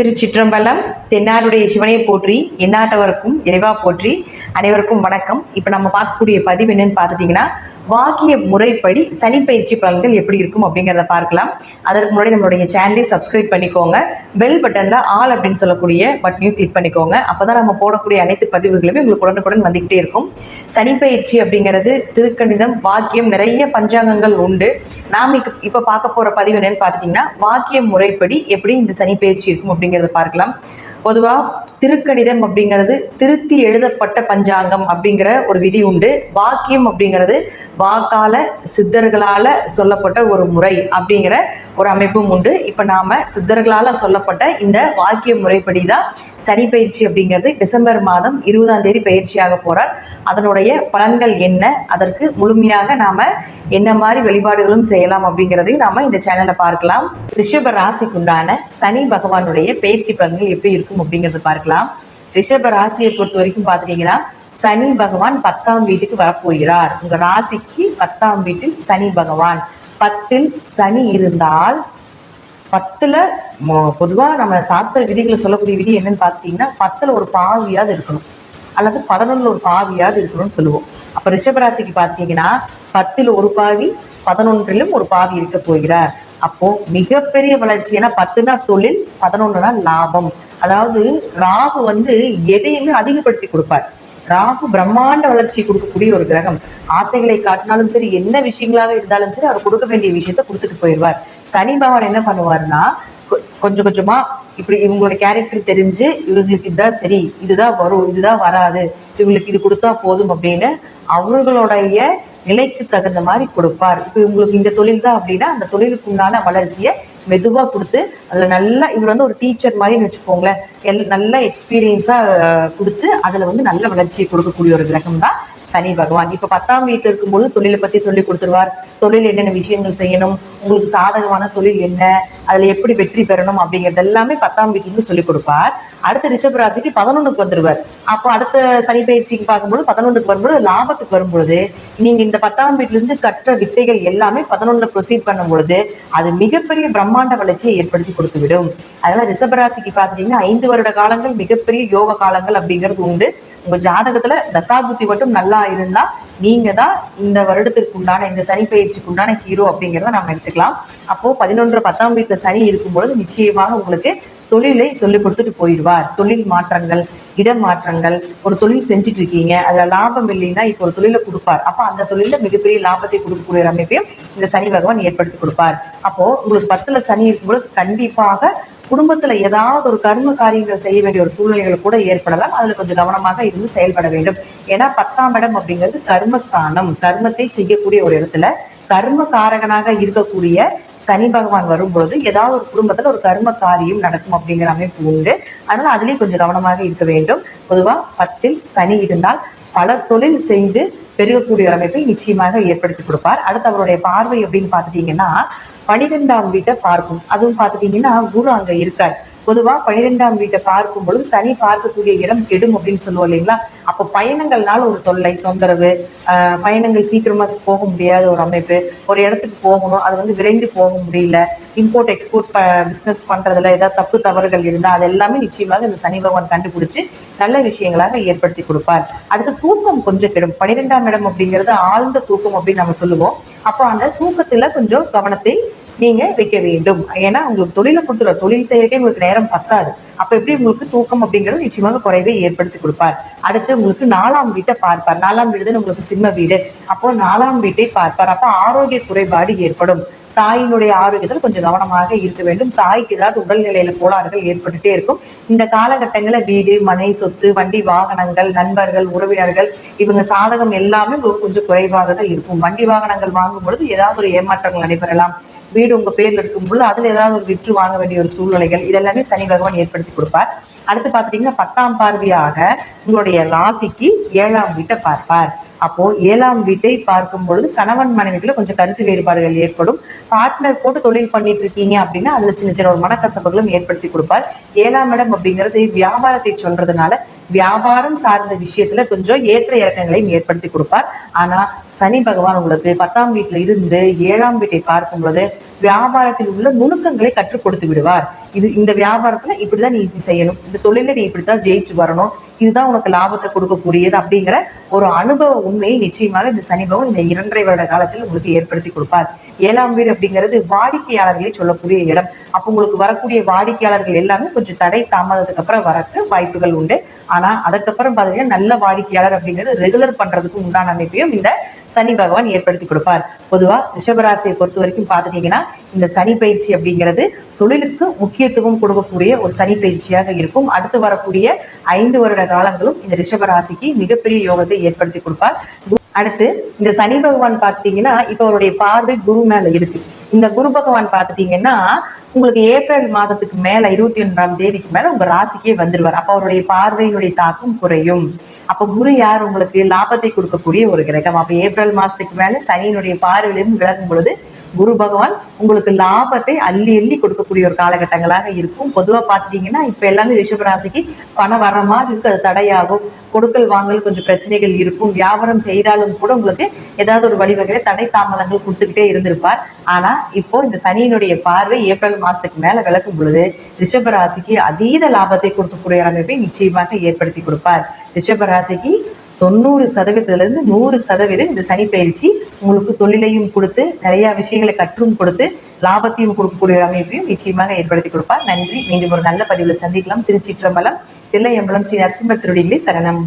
திருச்சிற்றம்பலம் தென்னாருடைய சிவனை போற்றி எண்ணாட்டவருக்கும் இறைவா போற்றி அனைவருக்கும் வணக்கம். இப்போ நம்ம பார்க்கக்கூடிய பதிவு என்னன்னு பார்த்துட்டிங்கன்னா வாக்கிய முறைப்படி சனி பயிற்சி பலன்கள் எப்படி இருக்கும் அப்படிங்கிறத பார்க்கலாம். அதற்கு முன்னாடி நம்மளுடைய சேனலை சப்ஸ்கிரைப் பண்ணிக்கோங்க. பெல் பட்டனில் ஆல் அப்படின்னு சொல்லக்கூடிய பட்டனையும் கிளிக் பண்ணிக்கோங்க. அப்போ தான் நம்ம போடக்கூடிய அனைத்து பதிவுகளுமே உங்களுக்கு உடனுக்குடன் வந்துக்கிட்டே இருக்கும். சனி பயிற்சி அப்படிங்கிறது திருக்கணிதம் வாக்கியம் நிறைய பஞ்சாங்கங்கள் உண்டு. நாம் இப்போ இப்போ பார்க்க போகிற பதிவு என்னன்னு பார்த்துட்டிங்கன்னா வாக்கிய முறைப்படி எப்படி இந்த சனி பயிற்சி இருக்கும் அப்படிங்கிறத பார்க்கலாம். பொதுவாக திருக்கணிதம் அப்படிங்கிறது திருத்தி எழுதப்பட்ட பஞ்சாங்கம் அப்படிங்கிற ஒரு விதி உண்டு. வாக்கியம் அப்படிங்கிறது வாக்கால சித்தர்களால் சொல்லப்பட்ட ஒரு முறை அப்படிங்கிற ஒரு அமைப்பும் உண்டு. இப்போ நாம் சித்தர்களால் சொல்லப்பட்ட இந்த வாக்கிய முறைப்படி தான் சனி பயிற்சி அப்படிங்கிறது டிசம்பர் மாதம் இருபதாம் தேதி பயிற்சியாக போகிறார் அதனுடைய பலன்கள் என்ன? அதற்கு முழுமையாக நாம் என்ன மாதிரி வழிபாடுகளும் செய்யலாம் அப்படிங்கிறதையும் நாம் இந்த சேனலை பார்க்கலாம். ரிஷப ராசிக்குண்டான சனி பகவானுடைய பயிற்சி பலன்கள் எப்படி இருக்கும்? அப்படிங்கிறத பார்க்கலாம். ரிஷப ராசியை பொறுத்த வரைக்கும் பாத்துட்டீங்கன்னா சனி பகவான் பத்தாம் வீட்டுக்கு வரப்போகிறார். உங்க ராசிக்கு பத்தாம் வீட்டில் சனி பகவான். பத்தில் சனி இருந்தால் பத்துல மொ- பொதுவா நம்ம சாஸ்திர விதிகளை சொல்லக்கூடிய விதி என்னன்னு பாத்தீங்கன்னா பத்துல ஒரு பாவியாவது இருக்கணும். அல்லது பதினொன்னுல ஒரு பாவியாவது இருக்கணும்னு சொல்லுவோம். அப்ப ரிஷபராசிக்கு பார்த்தீங்கன்னா பத்தில் ஒரு பாவி பதினொன்றிலும் ஒரு பாவி இருக்க போகிறார். அப்போ மிகப்பெரிய வளர்ச்சி ஏன்னா பத்துனா தொழில் பதினொன்றுனா லாபம். அதாவது ராகு வந்து எதையுமே அதிகப்படுத்தி கொடுப்பார். ராகு பிரம்மாண்ட வளர்ச்சி கொடுக்கக்கூடிய ஒரு கிரகம். ஆசைகளை காட்டினாலும் சரி என்ன விஷயங்களாக இருந்தாலும் சரி அவர் கொடுக்க வேண்டிய விஷயத்த கொடுத்துட்டு போயிடுவார். சனி பகவான் என்ன பண்ணுவார்னா கொ- கொஞ்சம் கொஞ்சமா இப்படி இவங்களோட கேரக்டர் தெரிஞ்சு இவங்களுக்கு இதுதான் சரி இதுதான் வரும் இதுதான் வராது இவங்களுக்கு இது கொடுத்தா போதும் அப்படின்னு அவர்களுடைய நிலைக்கு தகுந்த மாதிரி கொடுப்பார். இப்போ இவங்களுக்கு இந்த தொழில் தான் அப்படின்னா அந்த தொழிலுக்கு உண்டான வளர்ச்சியை மெதுவா கொடுத்து அதுல நல்லா இவர் வந்து ஒரு டீச்சர் மாதிரின்னு வச்சுக்கோங்களேன். எல் நல்ல எக்ஸ்பீரியன்ஸா கொடுத்து அதுல வந்து நல்ல வளர்ச்சியை கொடுக்கக்கூடிய ஒரு கிரகம் தான் சனி பகவான். இப்ப பத்தாம் வீட்டு இருக்கும்போது தொழிலை பத்தி சொல்லி கொடுத்துருவார். தொழில் என்னென்ன விஷயங்கள் செய்யணும்? உங்களுக்கு சாதகமான தொழில் என்ன? அதுல எப்படி வெற்றி பெறணும் அப்படிங்கிறது எல்லாமே பத்தாம் வீட்டிலருந்து சொல்லி கொடுப்பார். அடுத்த ரிஷப் ராசிக்கு பதினொன்றுக்கு வந்துருவார். அப்போ அடுத்த சனி பயிற்சிக்கு பார்க்கும்போது பதினொன்றுக்கு வரும்போது லாபத்துக்கு வரும்பொழுது நீங்க இந்த பத்தாம் வீட்டிலிருந்து கற்ற வித்தைகள் எல்லாமே பதினொன்றுல ப்ரொசீட் பண்ணும் பொழுது அது மிகப்பெரிய பிரம்மாண்ட வளர்ச்சியை ஏற்படுத்தி கொடுத்து விடும் அதனால ரிஷபராசிக்கு பாத்தீங்கன்னா ஐந்து வருட காலங்கள் மிகப்பெரிய யோக காலங்கள் அப்படிங்கிறது உண்டு. உங்க ஜாதகத்துல தசாபுத்தி மட்டும் நல்லா இருந்தா நீங்க தான் இந்த வருடத்திற்கு உண்டான இந்த சனி பயிற்சிக்கு உண்டான ஹீரோ அப்படிங்கிறத நம்ம எடுத்துக்கலாம். அப்போ பதினொன்று பத்தாம் வீட்டுல சனி இருக்கும்பொழுது நிச்சயமாக உங்களுக்கு தொழிலை சொல்லி கொடுத்துட்டு போயிடுவார். தொழில் மாற்றங்கள் இடம் மாற்றங்கள் ஒரு தொழில் செஞ்சுட்டு இருக்கீங்க அதுல லாபம் இல்லைன்னா இப்போ ஒரு தொழிலை கொடுப்பார். அப்போ அந்த தொழில மிகப்பெரிய லாபத்தை கொடுக்கக்கூடிய அமைப்பையும் இந்த சனி பகவான் ஏற்படுத்தி கொடுப்பார். அப்போ உங்களுக்கு பத்துல சனி இருக்கும்போது கண்டிப்பாக குடும்பத்துல ஏதாவது ஒரு கர்ம காரியங்கள் செய்ய வேண்டிய ஒரு சூழ்நிலைகள் கூட ஏற்படலாம். அதுல கொஞ்சம் கவனமாக இருந்து செயல்பட வேண்டும். ஏன்னா பத்தாம் இடம் அப்படிங்கிறது கர்மஸ்தானம். கர்மத்தை செய்யக்கூடிய ஒரு இடத்துல கர்ம காரகனாக இருக்கக்கூடிய சனி பகவான் வரும்போது ஏதாவது ஒரு குடும்பத்துல ஒரு கர்ம காரியம் நடக்கும் அப்படிங்கிற அமைப்பு உண்டு. அதனால அதுலயும் கொஞ்சம் கவனமாக இருக்க வேண்டும். பொதுவா பத்தில் சனி இருந்தால் பல தொழில் செய்து பெருகக்கூடிய ஒரு அமைப்பை நிச்சயமாக ஏற்படுத்தி கொடுப்பார். அடுத்து அவருடைய பார்வை அப்படின்னு பார்த்துட்டீங்கன்னா பனிரெண்டாம் வீட்டை பார்க்கும். அதுவும் பார்த்துட்டீங்கன்னா குரு அங்க இருக்கார். பொதுவா பனிரெண்டாம் வீட்டை பார்க்கும் பொழுது சனி பார்க்கக்கூடிய இடம் கெடும் அப்படின்னு சொல்லுவோம் இல்லைங்களா? அப்போ பயணங்கள்னால ஒரு தொல்லை தொந்தரவு ஆஹ் பயணங்கள் சீக்கிரமா போக முடியாத ஒரு அமைப்பு ஒரு இடத்துக்கு போகணும் அது வந்து விரைந்து போக முடியல இம்போர்ட் எக்ஸ்போர்ட் பிசினஸ் பண்றதுல ஏதாவது தப்பு தவறுகள் இருந்தால் அது எல்லாமே நிச்சயமாக இந்த சனி பகவான் கண்டுபிடிச்சு நல்ல விஷயங்களாக ஏற்படுத்தி கொடுப்பார். அடுத்து தூக்கம் கொஞ்சம் கெடும். பன்னிரெண்டாம் இடம் அப்படிங்கிறது ஆழ்ந்த தூக்கம் அப்படின்னு நம்ம சொல்லுவோம். அப்போ அந்த தூக்கத்துல கொஞ்சம் கவனத்தை நீங்க வைக்க வேண்டும். ஏன்னா உங்களுக்கு தொழிலை கொடுத்துருவா தொழில் செய்யறதுக்கே உங்களுக்கு நேரம் பத்தாது. அப்ப எப்படி உங்களுக்கு தூக்கம் அப்படிங்கிறது நிச்சயமாக குறைவை ஏற்படுத்தி கொடுப்பார். அடுத்து உங்களுக்கு நாலாம் வீட்டை பார்ப்பார். நாலாம் வீடு தான் உங்களுக்கு சிம்ம வீடு. அப்போ நாலாம் வீட்டை பார்ப்பார். அப்போ ஆரோக்கிய குறைபாடு ஏற்படும். தாயினுடைய ஆரோக்கியத்தில் கொஞ்சம் கவனமாக இருக்க வேண்டும். தாய்க்கு ஏதாவது உடல்நிலையில கோளாறுகள் ஏற்பட்டுட்டே இருக்கும். இந்த காலகட்டங்களில் வீடு மனை சொத்து வண்டி வாகனங்கள் நண்பர்கள் உறவினர்கள் இவங்க சாதகம் எல்லாமே உங்களுக்கு கொஞ்சம் குறைவாக தான் இருக்கும். வண்டி வாகனங்கள் வாங்கும் பொழுது ஏதாவது ஒரு ஏமாற்றங்கள் நடைபெறலாம். வீடு உங்க பேர்ல இருக்கும் பொழுது அதுல ஏதாவது ஒரு விற்று வாங்க வேண்டிய ஒரு சூழ்நிலைகள் இதெல்லாமே சனி பகவான் ஏற்படுத்தி கொடுப்பார். அடுத்து பார்த்துட்டிங்கன்னா பத்தாம் பார்வையாக உங்களுடைய ராசிக்கு ஏழாம் வீட்டை பார்ப்பார். அப்போ ஏழாம் வீட்டை பார்க்கும் பொழுது கணவன் மனைவிக்குள்ள கொஞ்சம் கருத்து வேறுபாடுகள் ஏற்படும். பார்ட்னர் போட்டு தொழில் பண்ணிட்டு இருக்கீங்க அப்படின்னா அதுல சின்ன சின்ன ஒரு மனக்கசப்புகளும் ஏற்படுத்தி கொடுப்பார். ஏழாம் இடம் அப்படிங்கிறது வியாபாரத்தை சொல்றதுனால வியாபாரம் சார்ந்த விஷயத்துல கொஞ்சம் ஏற்ற இறக்கங்களையும் ஏற்படுத்தி கொடுப்பார். ஆனா சனி பகவான் உங்களுக்கு பத்தாம் வீட்டுல இருந்து ஏழாம் வீட்டை பார்க்கும் பொழுது வியாபாரத்தில் உள்ள நுணுக்கங்களை கற்றுக் கொடுத்து விடுவார். இது இந்த வியாபாரத்துல இப்படிதான் நீ செய்யணும். இந்த தொழில நீ இப்படித்தான் ஜெயிச்சு வரணும். இதுதான் உனக்கு லாபத்தை கொடுக்கக்கூடியது அப்படிங்கிற ஒரு அனுபவ உண்மையை நிச்சயமாக இந்த சனி பகவான் இந்த இரண்டரை வருட காலத்தில் உங்களுக்கு ஏற்படுத்தி கொடுப்பார். ஏழாம் வீடு அப்படிங்கிறது வாடிக்கையாளர்களை சொல்லக்கூடிய இடம். அப்போ உங்களுக்கு வரக்கூடிய வாடிக்கையாளர்கள் எல்லாமே கொஞ்சம் தடை தாமதத்துக்கு அப்புறம் வரக்கு வாய்ப்புகள் உண்டு. ஆனா அதுக்கப்புறம் பாத்தீங்கன்னா நல்ல வாடிக்கையாளர் அப்படிங்கிறது ரெகுலர் பண்றதுக்கு உண்டான அமைப்பையும் இந்த சனி பகவான் ஏற்படுத்தி கொடுப்பார். பொதுவா ரிஷபராசியை பொறுத்த வரைக்கும் பார்த்துட்டீங்கன்னா இந்த சனி பயிற்சி அப்படிங்கிறது தொழிலுக்கு முக்கியத்துவம் கொடுக்கக்கூடிய ஒரு சனி பயிற்சியாக இருக்கும். அடுத்து வரக்கூடிய ஐந்து வருட காலங்களும் இந்த ரிஷபராசிக்கு மிகப்பெரிய யோகத்தை ஏற்படுத்தி கொடுப்பார். அடுத்து இந்த சனி பகவான் பார்த்தீங்கன்னா இப்போ அவருடைய பார்வை குரு மேல இருக்கு. இந்த குரு பகவான் பார்த்துட்டீங்கன்னா உங்களுக்கு ஏப்ரல் மாதத்துக்கு மேல இருபத்தி ஒன்றாம் தேதிக்கு மேல உங்க ராசிக்கே வந்துருவார். அப்ப அவருடைய பார்வையினுடைய தாக்கம் குறையும். அப்ப குரு யார் உங்களுக்கு லாபத்தை கொடுக்கக்கூடிய ஒரு கிரகம்? அப்ப ஏப்ரல் மாசத்துக்கு மேல சனியினுடைய பார்வையிலிருந்து விலகும் பொழுது குரு பகவான் உங்களுக்கு லாபத்தை அள்ளி அள்ளி கொடுக்கக்கூடிய ஒரு காலகட்டங்களாக இருக்கும். பொதுவாக பார்த்துட்டீங்கன்னா இப்போ எல்லாமே ரிஷபராசிக்கு பணம் வர மாதிரி இருக்கு. அது தடையாகும். கொடுக்கல் வாங்கல் கொஞ்சம் பிரச்சனைகள் இருக்கும். வியாபாரம் செய்தாலும் கூட உங்களுக்கு ஏதாவது ஒரு வழிவகையில தடை தாமதங்கள் கொடுத்துக்கிட்டே இருந்திருப்பார். ஆனா இப்போ இந்த சனியினுடைய பார்வை ஏப்ரல் மாசத்துக்கு மேல விளக்கும் பொழுது ரிஷபராசிக்கு அதீத லாபத்தை கொடுக்கக்கூடிய அமைப்பை நிச்சயமாக ஏற்படுத்தி கொடுப்பார். ரிஷபராசிக்கு தொண்ணூறு சதவீதத்திலிருந்து நூறு சதவீதம் இந்த சனி பயிற்சி உங்களுக்கு தொழிலையும் கொடுத்து நிறைய விஷயங்களை கற்றும் கொடுத்து லாபத்தையும் கொடுக்கக்கூடிய ஒரு அமைப்பையும் நிச்சயமாக ஏற்படுத்தி கொடுப்பார். நன்றி. மீண்டும் ஒரு நல்ல பதிவில் சந்திக்கலாம். திருச்சிற்றம்பலம் தில்லையம்பலம் ஸ்ரீ நரசிம்ம திருடிகளே சரணம்.